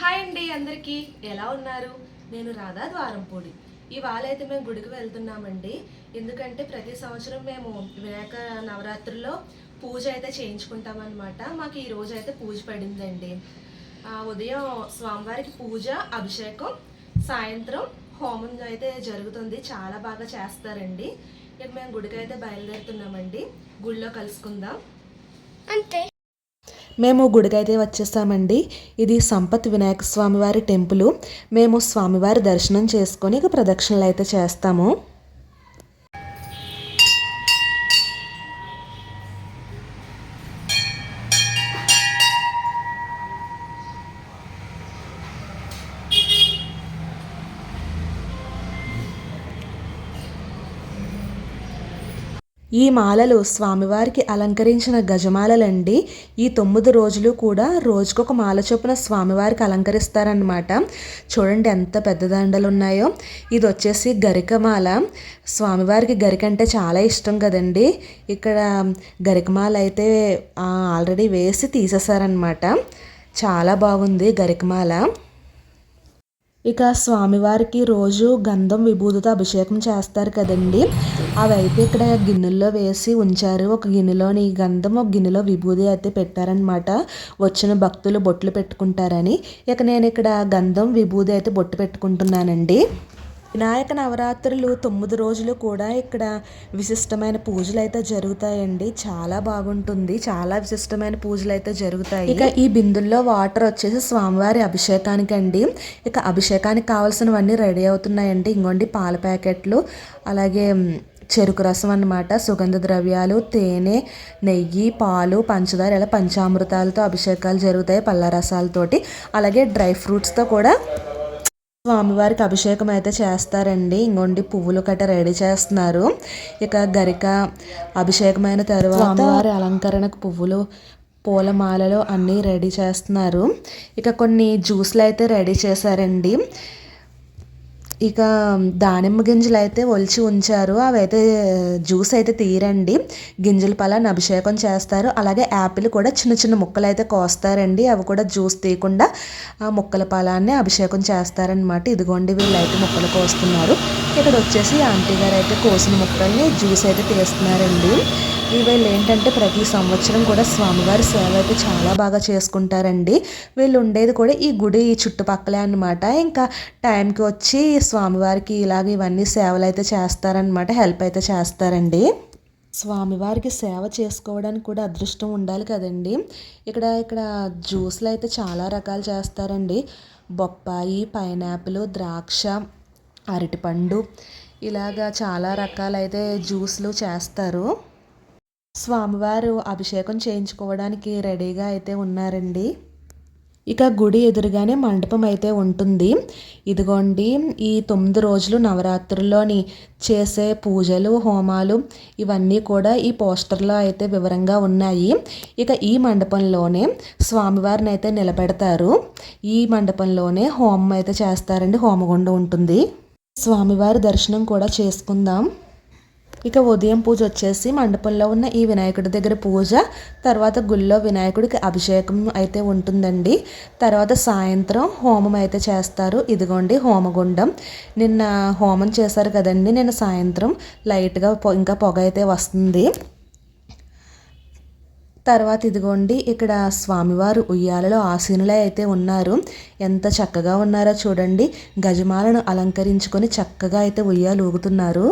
Hi అండి అందరికీ. ఎలా ఉన్నారు? నేను రాధా ద్వారంపూడి. ఇవాళ అయితే మేము గుడికి వెళ్తున్నామండి. ఎందుకంటే ప్రతి సంవత్సరం మేము వినాయక నవరాత్రుల్లో పూజ అయితే చేయించుకుంటామన్నమాట. మాకు ఈ రోజు అయితే పూజ పడిందండి. ఉదయం స్వామివారికి పూజ అభిషేకం సాయంత్రం హోమం అయితే జరుగుతుంది. చాలా బాగా చేస్తారండి. ఇక మేము గుడికి అయితే బయలుదేరుతున్నామండి. గుడిలో కలుసుకుందాం. అంతే. మేము గుడికైతే వచ్చేసామండి ఇది సంపత్ వినాయక స్వామివారి టెంపుల్. మేము స్వామివారి దర్శనం చేసుకొని ఇక ప్రదక్షిణలు అయితే చేస్తాము. ఈ మాలలు స్వామివారికి అలంకరించిన గజమాలలండి. ఈ తొమ్మిది రోజులు కూడా రోజుకొక మాల చొప్పున స్వామివారికి అలంకరిస్తారనమాట చూడండి ఎంత పెద్ద దండలు ఉన్నాయో ఇది వచ్చేసి గరికమాల. స్వామివారికి గరిక అంటే చాలా ఇష్టం కదండి. ఇక్కడ గరికమాల అయితే ఆల్రెడీ వేసి తీసేశారనమాట చాలా బాగుంది గరికమాల. ఇక స్వామివారికి రోజు గంధం విభూతితో అభిషేకం చేస్తారు కదండి. అవైతే ఇక్కడ గిన్నెల్లో వేసి ఉంచారు. ఒక గిన్నెలోని గంధం ఒక గిన్నెలో విభూతి అయితే పెట్టారనమాట వచ్చిన భక్తులు బొట్లు పెట్టుకుంటారని. ఇక నేను ఇక్కడ గంధం విభూతి అయితే బొట్టు పెట్టుకుంటున్నానండి. వినాయక నవరాత్రులు తొమ్మిది రోజులు కూడా ఇక్కడ విశిష్టమైన పూజలు అయితే జరుగుతాయండి. చాలా బాగుంటుంది. చాలా విశిష్టమైన పూజలు అయితే జరుగుతాయి. ఇక ఈ బిందుల్లో వాటర్ వచ్చేసి స్వామివారి అభిషేకానికి అండి ఇక అభిషేకానికి కావాల్సినవన్నీ రెడీ అవుతున్నాయండి. ఇంకోండి పాల ప్యాకెట్లు అలాగే చెరుకు రసం అన్నమాట సుగంధ ద్రవ్యాలు తేనె నెయ్యి పాలు పంచదార ఇలా పంచామృతాలతో అభిషేకాలు జరుగుతాయి పళ్ళ రసాలతోటి. అలాగే డ్రై ఫ్రూట్స్తో కూడా స్వామివారికి అభిషేకం అయితే చేస్తారండి. ఇంకొండి పువ్వులు కట్ట రెడీ చేస్తున్నారు. ఇక గరిక అభిషేకమైన తర్వాత స్వామివారి అలంకరణకు పువ్వులు పూలమాలలో అన్నీ రెడీ చేస్తున్నారు. ఇక కొన్ని జ్యూస్లు అయితే రెడీ చేశారండి. ఇక దానిమ్మ గింజలు అయితే ఒలిచి ఉంచారు. అవి అయితే జ్యూస్ అయితే తీరండి. గింజల పలాన్ని అభిషేకం చేస్తారు. అలాగే యాపిల్ కూడా చిన్న చిన్న ముక్కలు అయితే కోస్తారండి. అవి కూడా జ్యూస్ తీయకుండా ఆ ముక్కల పలాన్ని అభిషేకం చేస్తారనమాట ఇదిగోండి వీళ్ళు అయితే ముక్కలు కోస్తున్నారు. ఇక్కడ వచ్చేసి ఆంటీ గారు అయితే కోసిన ముక్కల్ని జ్యూస్ అయితే తీస్తున్నారండి. వీళ్ళు ఏంటంటే ప్రతి సంవత్సరం కూడా స్వామివారి సేవ అయితే చాలా బాగా చేసుకుంటారండి. వీళ్ళు ఉండేది కూడా ఈ గుడి చుట్టుపక్కలే అనమాట ఇంకా టైంకి వచ్చి స్వామివారికి ఇలాగ ఇవన్నీ సేవలు అయితే చేస్తారనమాట హెల్ప్ అయితే చేస్తారండి. స్వామివారికి సేవ చేసుకోవడానికి కూడా అదృష్టం ఉండాలి కదండి. ఇక్కడ ఇక్కడ జ్యూస్లు అయితే చాలా రకాలు చేస్తారండి. బొప్పాయి పైనాపిల్ ద్రాక్ష అరటిపండు ఇలాగా చాలా రకాలైతే జ్యూస్లు చేస్తారు. స్వామివారు అభిషేకం చేయించుకోవడానికి రెడీగా అయితే ఉన్నారండి. ఇక గుడి ఎదురుగానే మండపం అయితే ఉంటుంది. ఇదిగోండి ఈ తొమ్మిది రోజులు నవరాత్రుల్లోని చేసే పూజలు హోమాలు ఇవన్నీ కూడా ఈ పోస్టర్లో అయితే వివరంగా ఉన్నాయి. ఇక ఈ మండపంలోనే స్వామివారిని అయితే నిలబెడతారు. ఈ మండపంలోనే హోమం అయితే చేస్తారండి హోమగుండం ఉంటుంది. స్వామివారి దర్శనం కూడా చేసుకుందాం. ఇక ఉదయం పూజ వచ్చేసి మండపంలో ఉన్న ఈ వినాయకుడి దగ్గర పూజ తర్వాత గుళ్ళో వినాయకుడికి అభిషేకం అయితే ఉంటుందండి. తర్వాత సాయంత్రం హోమం అయితే చేస్తారు. ఇదిగోండి హోమగుండం. నిన్న హోమం చేశారు కదండి నిన్న సాయంత్రం లైట్గా ఇంకా పొగ అయితే వస్తుంది. తర్వాత ఇదిగోండి ఇక్కడ స్వామివారు ఉయ్యాలలో ఆసీనులే అయితే ఉన్నారు. ఎంత చక్కగా ఉన్నారో చూడండి. గజమాలను అలంకరించుకొని చక్కగా అయితే ఉయ్యాలు ఊగుతున్నారు.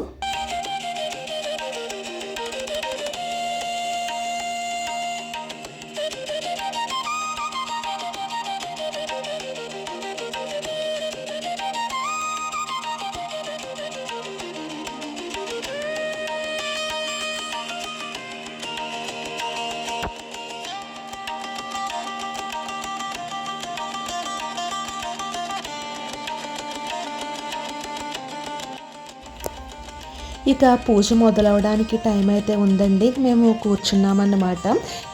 ఇక పూజ మొదలవడానికి టైం అయితే ఉందండి. మేము కూర్చున్నామన్నమాట.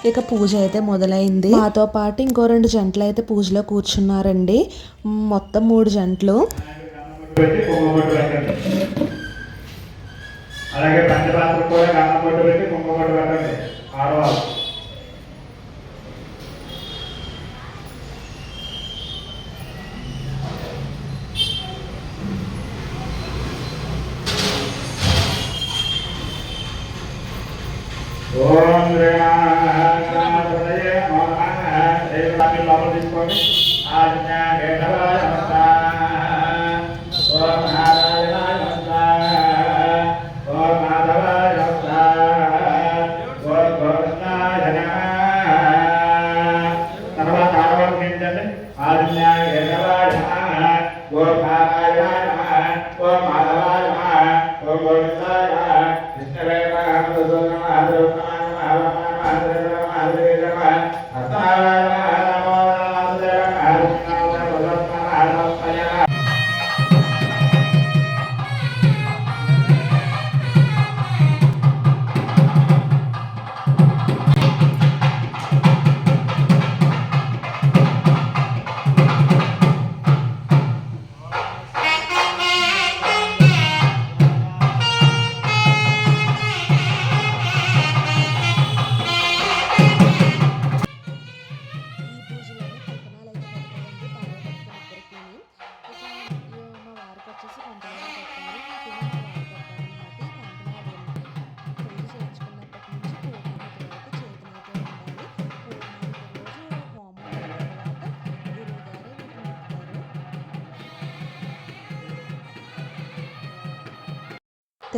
ఇక పూజ అయితే మొదలైంది. మాతో పాటు ఇంకో రెండు జంటలు అయితే పూజలో కూర్చున్నారండి. మొత్తం మూడు జంటలు. అలాగే కూడా పెట్టి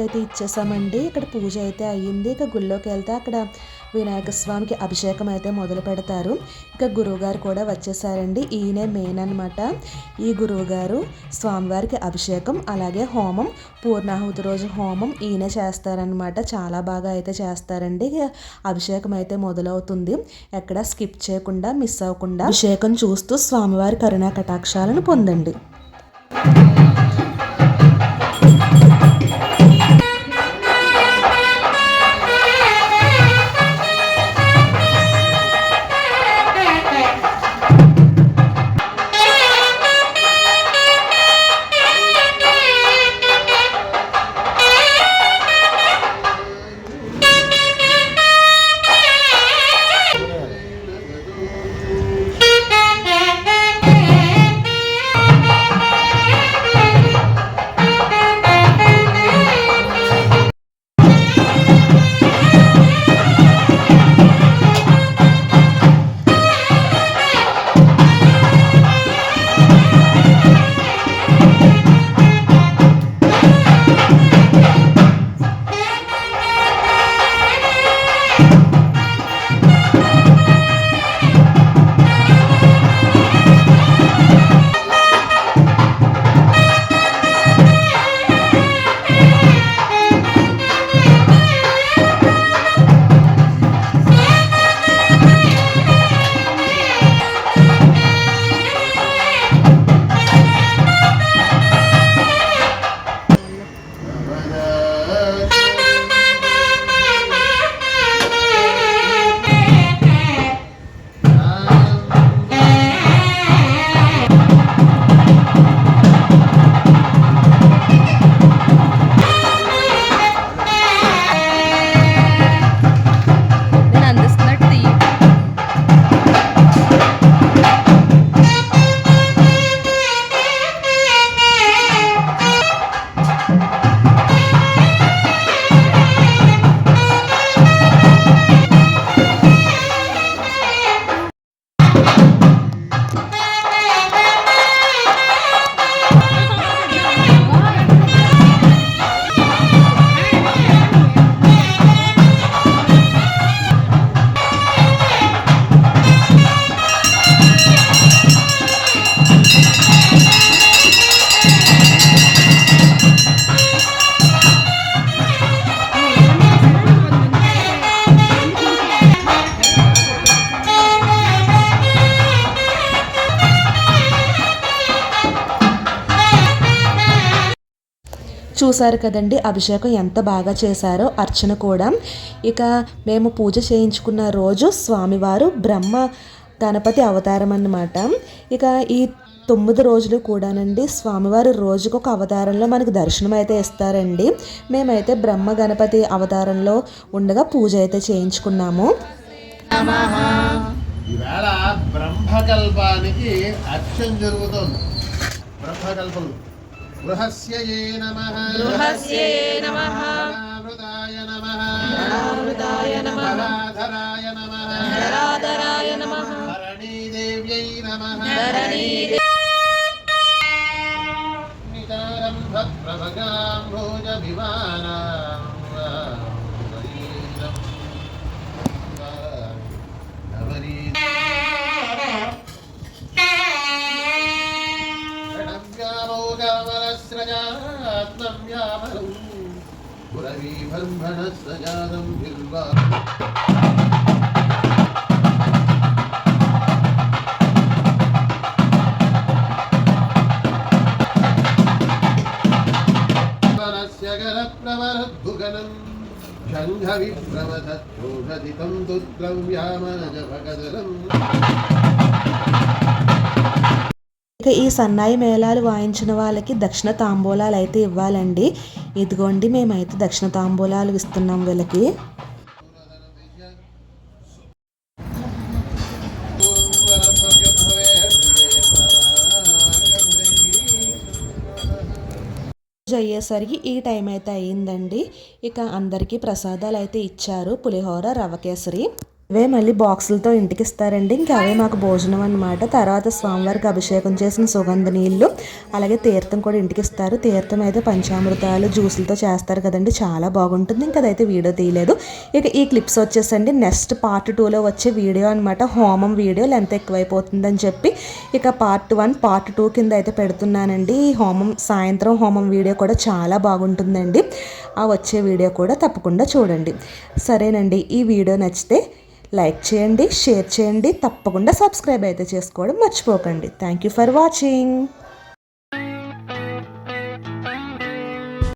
అయితే ఇచ్చేసామండి. ఇక్కడ పూజ అయితే అయ్యింది. ఇక గుళ్ళోకి వెళ్తే అక్కడ వినాయక స్వామికి అభిషేకం అయితే మొదలు పెడతారు. ఇక గురువుగారు కూడా వచ్చేసారండి. ఈయనే మెయిన్ అనమాట ఈ గురువుగారు స్వామివారికి అభిషేకం అలాగే హోమం పూర్ణాహుతి రోజు హోమం ఈయనే చేస్తారనమాట చాలా బాగా అయితే చేస్తారండి. అభిషేకం అయితే మొదలవుతుంది. ఎక్కడ స్కిప్ చేయకుండా మిస్ అవ్వకుండా అభిషేకం చూస్తూ స్వామివారి కరుణా కటాక్షాలను పొందండి. చూశారు కదండి అభిషేకం ఎంత బాగా చేశారో అర్చన కూడా. ఇక మేము పూజ చేయించుకున్న రోజు స్వామివారు బ్రహ్మ గణపతి అవతారం అన్నమాట. ఇక ఈ తొమ్మిది రోజులు కూడానండి స్వామివారు రోజుకొక అవతారంలో మనకు దర్శనం అయితే ఇస్తారండి. మేమైతే బ్రహ్మ గణపతి అవతారంలో ఉండగా పూజ అయితే చేయించుకున్నాము. ఈవేళ బ్రహ్మకల్పానికి అర్చన జరుగుతుంది. బ్రహ్మకల్పం. బృహస్య నమ. బృహస్య నమ. నమ. ధరాధరాయ నమః. ధరాధరాయ నమః. ధరణీదేవ్యై నమః. నితారం పురవీ रत्नं व्यापरम् पुरवीब्रह्मणस्सजातं बिल्वा प्रवरद्भुगनम् शङ्घविप्रवदच्छोषधितं दुर्द्रव्यामनजभगदलम् ఇక ఈ సన్నాయి మేళాలు వాయించిన వాళ్ళకి దక్షిణ తాంబూలాలు అయితే ఇవ్వాలండి. ఇదిగోండి మేమైతే దక్షిణ తాంబూలాలు ఇస్తున్నాం వీళ్ళకి. పూజ అయ్యేసరికి ఈ టైం అయితే అయ్యిందండి. ఇక అందరికీ ప్రసాదాలు అయితే ఇచ్చారు పులిహోర రవ కేసరి. ఇవే మళ్ళీ బాక్సులతో ఇంటికి ఇస్తారండి ఇంకా అవే మాకు భోజనం అన్నమాట. తర్వాత స్వామివారికి అభిషేకం చేసిన సుగంధ నీళ్ళు అలాగే తీర్థం కూడా ఇంటికి ఇస్తారు తీర్థం అయితే పంచామృతాలు జ్యూసులతో చేస్తారు కదండి. చాలా బాగుంటుంది. ఇంకా అదైతే వీడియో తీయలేదు. ఇక ఈ క్లిప్స్ వచ్చేసండి. నెక్స్ట్ పార్ట్ టూలో వచ్చే వీడియో అనమాట హోమం వీడియో లెంత్ ఎక్కువైపోతుందని చెప్పి ఇక పార్ట్ వన్ పార్ట్ టూ కింద అయితే పెడుతున్నానండి. ఈ హోమం సాయంత్రం హోమం వీడియో కూడా చాలా బాగుంటుందండి. ఆ వచ్చే వీడియో కూడా తప్పకుండా చూడండి. సరేనండి. ఈ వీడియో నచ్చితే లైక్ చేయండి షేర్ చేయండి తప్పకుండా సబ్స్క్రైబ్ అయితే చేసుకోవడం మర్చిపోకండి. Thank you for watching